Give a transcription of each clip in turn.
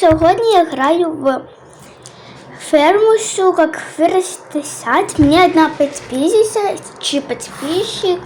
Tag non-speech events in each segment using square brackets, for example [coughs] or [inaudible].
Сьогодні я граю в фермушу, как вырасти сад. Мне одна подписчица, чи подписчик,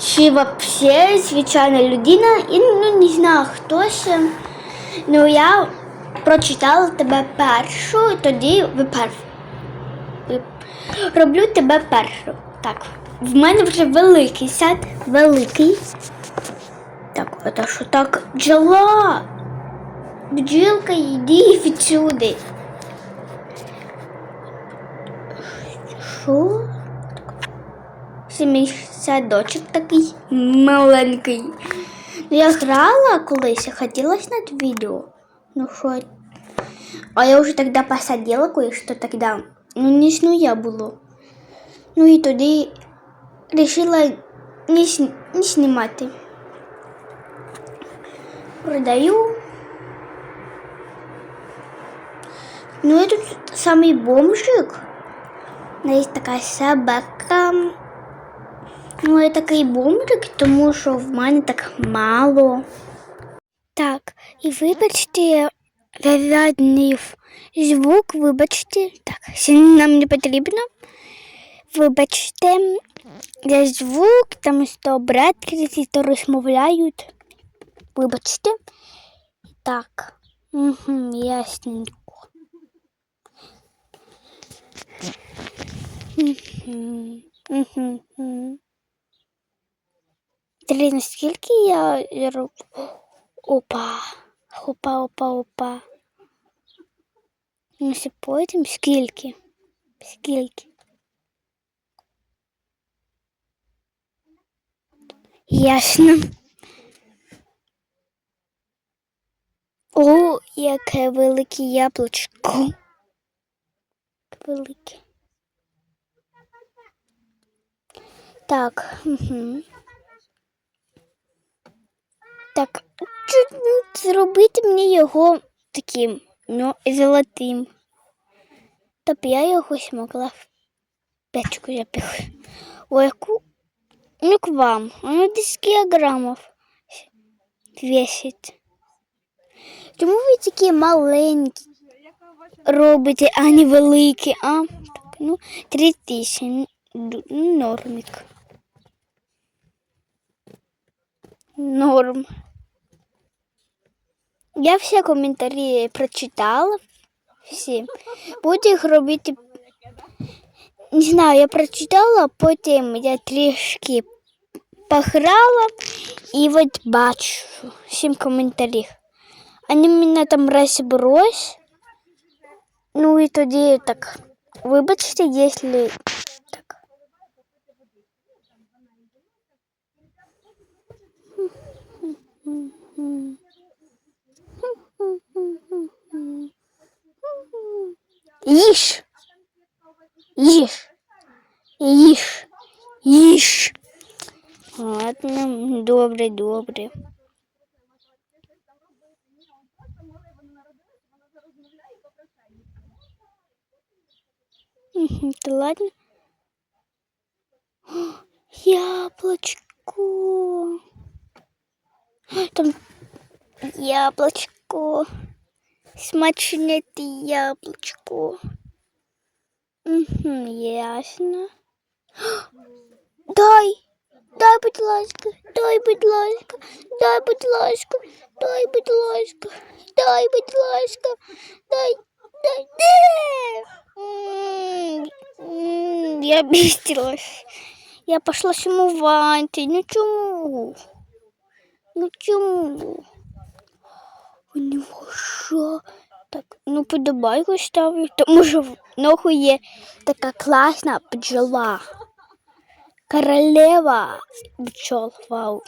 чи вообще звичайна людина. І ну не знаю хто ще. Ну я прочитала тебе першу, і тоді ви. Роблю тебе першу. Так. В мене вже великий сад, великий. Так, що так бджола? Бджілка, йди відсюди. Що? Це мій садочок такий маленький. Ну, Я грала колись, і хотіла зняти відео. Ну що? А я вже тоді посадила кое-що тоді. Ну, не снуя було. Ну і тоді решила не, сні- не знімати. Продаю. Ну, я тут самий бомжик. У мене є така собака. Ну, я такий бомжик, тому що в мене так мало. Так, і вибачте, виводний звук, вибачте. Так, це нам не потрібно. Вибачте, за звук, там що братки, які розмовляють. Вибачте. Так. Угу, ясненько. Три, наскільки я роблю? Опа. Опа, опа, опа. Ну, ще потім скільки? Скільки? Ясно. О, яке велике яблучко. Велике. Так. Угу. Так, чуть зробити мені його таким ну, золотим. Тобто я його змогла в печку запихати. О, яку ну к вам. Воно десь кілограмів весить. Чому ви такі маленькі робите, а не великі, а? Так, ну, три тисячі. Д- Нормик. Норм. Я всі коментарі прочитала. Всі. Буду їх робити. Не знаю, я прочитала, потім я трішки пограла і от бачу сім коментарів. Вони мене там розбрось. Ну і тоді так. Вибачте, якщо так. Їж. Їж. Їж. Їж. Ладно, добре, добре. [laughs] Та ладно. [gasps] Яблочко. [gasps] Там яблочко. Смачне те яблочко. Угу, ясно. [gasps] Дай, дай, будь ласка, дай, будь ласка, дай, будь ласка, дай, будь ласка, дай, будь ласка, дай, дай, дай. М, м, Я обиделась. Я пошла сумувати. Ну чому? Ну чому? У нього що? Так, ну подобайку ставлю, тому що в ногу є така класна бджола. Королева бджол. Вау.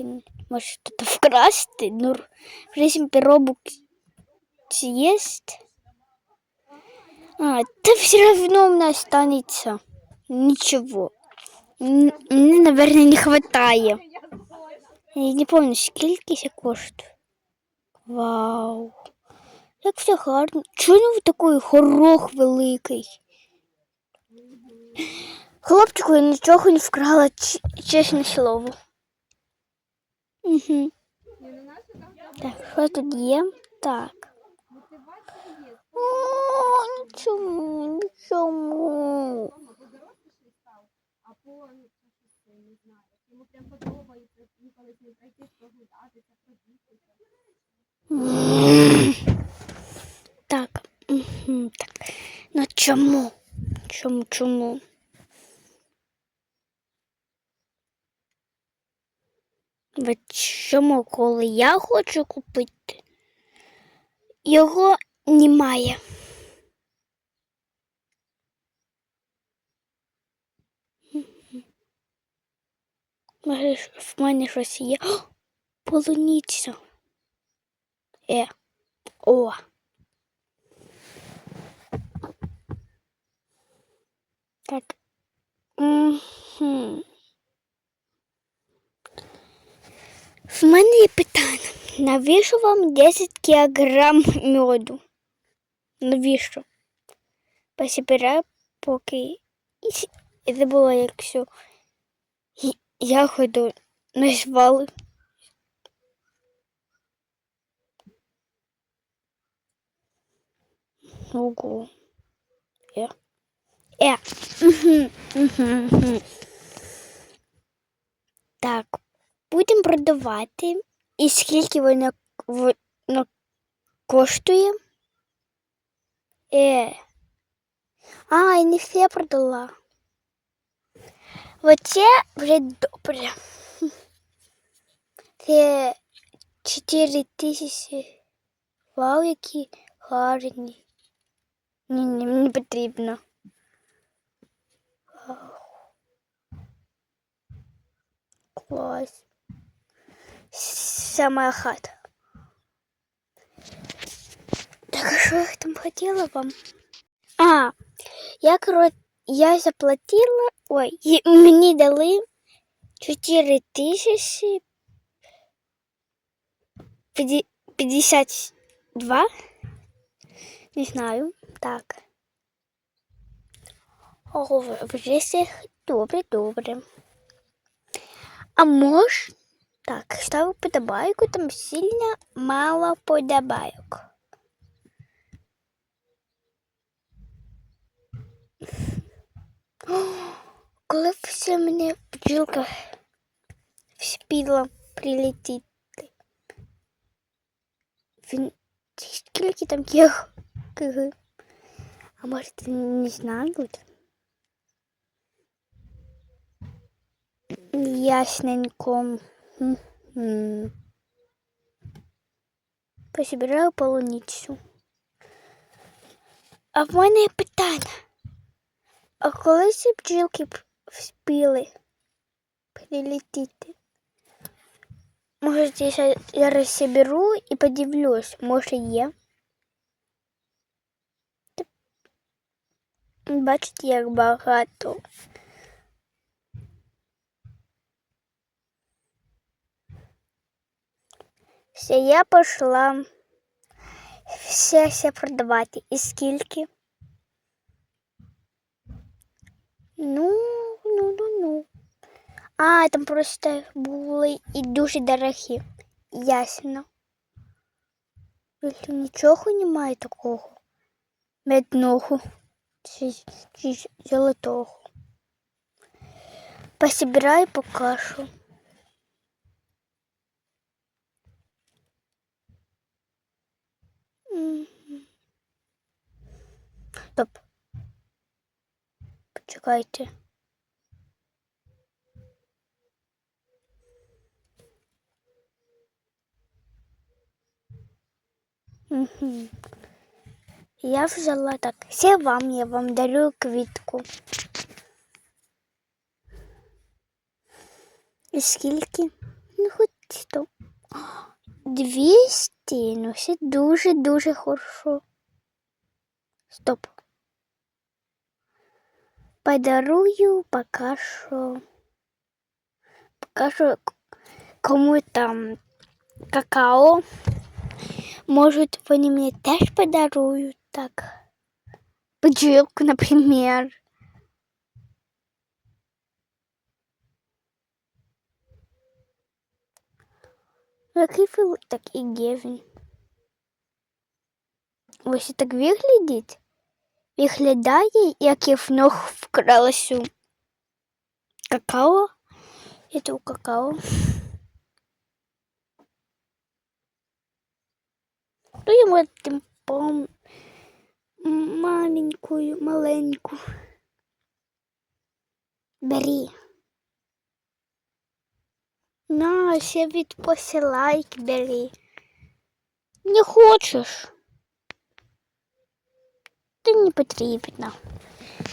Він може тут вкрасти. Ну, в принципі, робок есть. А, да все равно у меня останется. Ничего. Мне, наверное, не хватает. Я не помню, скільки це коштує. Вау. Як все гарно. Чому такий горох великий? Хлопчику я нічого не вкрала, ч- чесне слово. Угу. Так, Що тут є? Так. О, нічому, нічому. а по не знаю. Йому прям подобається інколи з ним прийти, прогулятися. Так. так. Ну чому? Чому, чому? Ви чому, коли я хочу купити, його немає. В мене щось є. О, полуниця. Е. О. Так. Мгм. В мене є питання. Навіщо вам 10 кілограм меду? Навіщо? Посібираю, поки і с- і забула, якщо й- ягоду назвали. Ого. Е. Е. Угу, угу, угу. Так, будемо продавати. І скільки вона, вона коштує? Е. А, і не все продала. Оце вже добре. Це 4 тисячі. Вау, які гарні. Ні, ні, не потрібно. Вау. Клас. Сама хата. Так, а що я там хотіла вам? А, я, корот, я заплатила, ой, [laughs] мені дали 4 тисячі 52. Не знаю, так. О, вже все добре, добре. А мож, так, ставлю подобайку, там сильно мало подобайок. Коли все мене бджілка вспіла прилетіти. Він скільки там є киги? А може ти не знають? Ясненько. Мгм. Пособираю полуницю. А в мене є питання. А коли ці бджілки вспіли прилетіти? Може, я зараз соберу і подивлюсь, може є. Бачите, як багато. Все, я пошла все, все продавати. І скільки? Ну, ну, ну, ну. А, там просто були і дуже дорогі. Ясно. Більше нічого немає такого. Медного чи, чи золотого. Пособираю покажу. Стоп. Почекайте. Угу. Я взяла так. Все вам, я вам дарю квітку. І скільки? Ну, хоч сто. Двісті. Ну, все дуже-дуже хорошо. Стоп. Подарую пока що. Пока що к- кому там какао. Может, вони мне теж подарують так. Бджілку, например. Який філ, так і гевін. Ось і так виглядить. Виглядає, як я в ног вкралася у какао. Это у какао. Ну, я вот тим пом маленькую, маленьку. Бери. На, ще від посилайк бери. Не хочеш? Ти не потрібна.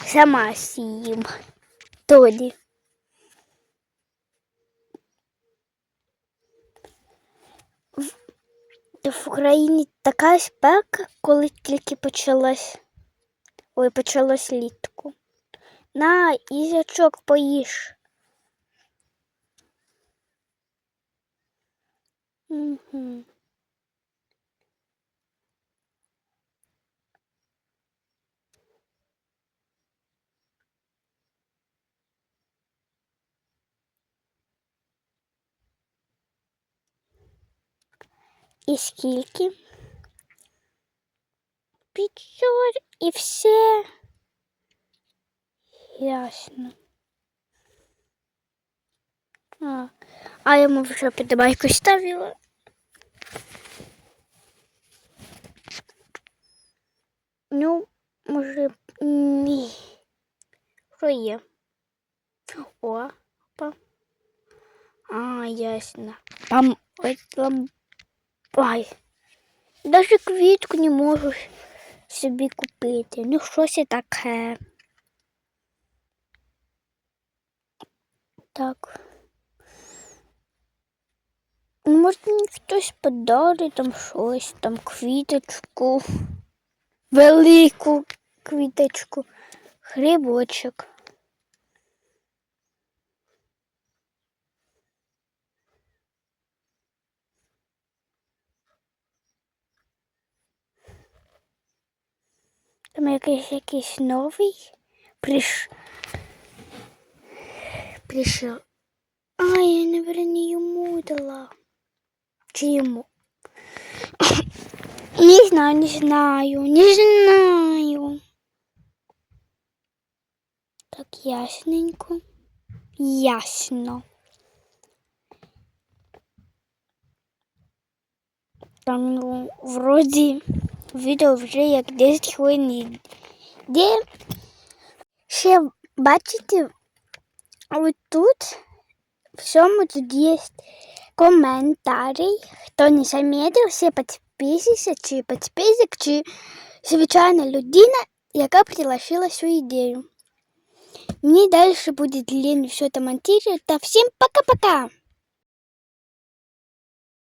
Сама сім. Тоді. В- В Україні така спека, коли тільки почалась. Ой, почалось літку. На, їжачок поїж. Угу. І скільки? П'ятьсот і все. Ясно. А, а я йому вже подобайку ставила. Ну, може, ні. Що є? О, па. А, ясно. Там, ой, там, Ай. Даже квітку не можу собі купити. Ну, щось і таке. Так. Ну, Може, мені хтось подарить там щось, там квіточку, велику квіточку, грибочок. Там якийсь якийсь новий приш... прийшов. А, я, наверное, йому дала. Чи йому? [coughs] Не знаю, не знаю, не знаю. Так, ясненько. Ясно. Там, ну, вроді, відео вже як 10 хвилин. Де ще бачите, ось тут всьому тут є коментарі. Хто не замітив, все підписуйся, чи підписик, чи звичайна людина, яка пригласила свою ідею. Мені далі буде лінь все це монтувати. Та всім пока-пока!